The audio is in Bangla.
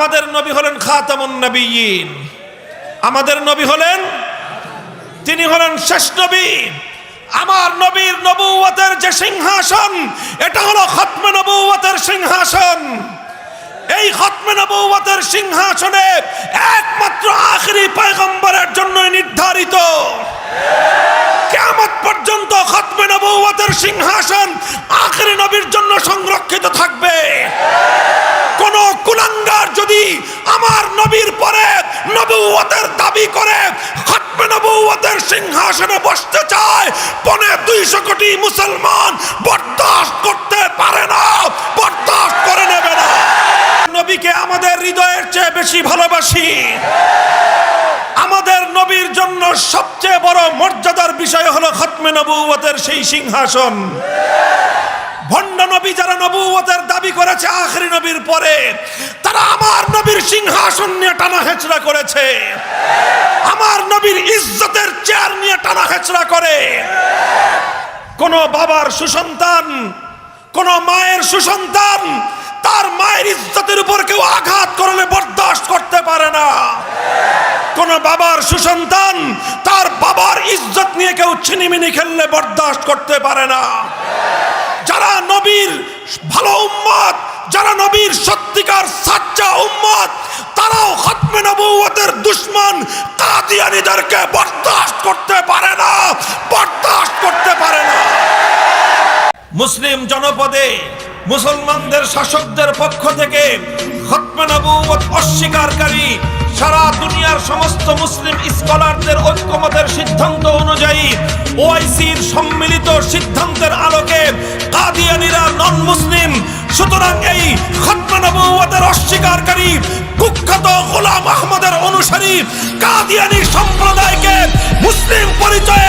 আমাদের নবী হলেন খাতামুন নবীন। আমাদের নবী হলেন, তিনি হলেন শেষ নবী। আমার নবীর নবুয়তের যে সিংহাসন, এটা হলো খতমে নবুয়তের সিংহাসন। এই খতমে নবুয়তের সিংহাসনে একমাত্র আখরি পয়গম্বরের জন্য নির্ধারিত। কেমত পর্যন্ত খতমে নবুয়তের সিংহাসন আমার নবীর পরে নবুয়তের দাবি করে খতমে নবুয়তের সিংহাসনে বসতে চায়। পনে দুইশো কোটি মুসলমান বরদাস্ত করতে পারে না, বরদাস্ত করে নেবে না। নবীকে আমাদের হৃদয়ের চেয়ে বেশি ভালোবাসি। আমাদের নবীর জন্য সবচেয়ে বড় মর্যাদার বিষয় হলো খতমে নবুয়তের সেই সিংহাসন। ভণ্ড নবী যারা নবুয়তের দাবি করেছে আখরি নবীর পরে, তারা আমার নবীর সিংহাসন নিয়ে টানা হেচড়া করেছে। আমার নবীর ইজ্জতের চেয়ার নিয়ে টানা হেচড়া করে। কোন বাবার সুসন্তান, কোন মায়ের সুসন্তান, তার মায়ের ইজ্জতের উপর কেউ আঘাত করলে বরদাস্ত করতে পারে না। কোন বাবার সুসন্তান, তার বাবার ইজ্জত নিয়ে কেউ ছিনিমিনি খেললে বরদাস্ত করতে পারে না। যারা নবীর ভালো উম্মত, যারা নবীর সত্যিকার সাচ্চা উম্মত, তারাও খতমে নবুয়তের দুশ্মন কাদিয়ানীদেরকে বরদাস্ত করতে পারে না, বরদাস্ত করতে পারে না। মুসলিম জনপদে মুসলমানদের শাসকদের পক্ষ থেকে খতমে নবুয়ত অস্বীকারী সারা দুনিয়ার সমস্ত মুসলিম স্কলারদের ঐক্যমতের সিদ্ধান্ত অনুযায়ী ওআইসির সম্মিলিত সিদ্ধান্তের আলোকে কাদিয়ানিরা নন মুসলিম সুতরাং এই খতমানবুয়াদের অস্বীকারকারী কুখ্যাত গোলাম আহমদের অনুসারী কাদিয়ানি সম্প্রদায়কে মুসলিম পরিচয়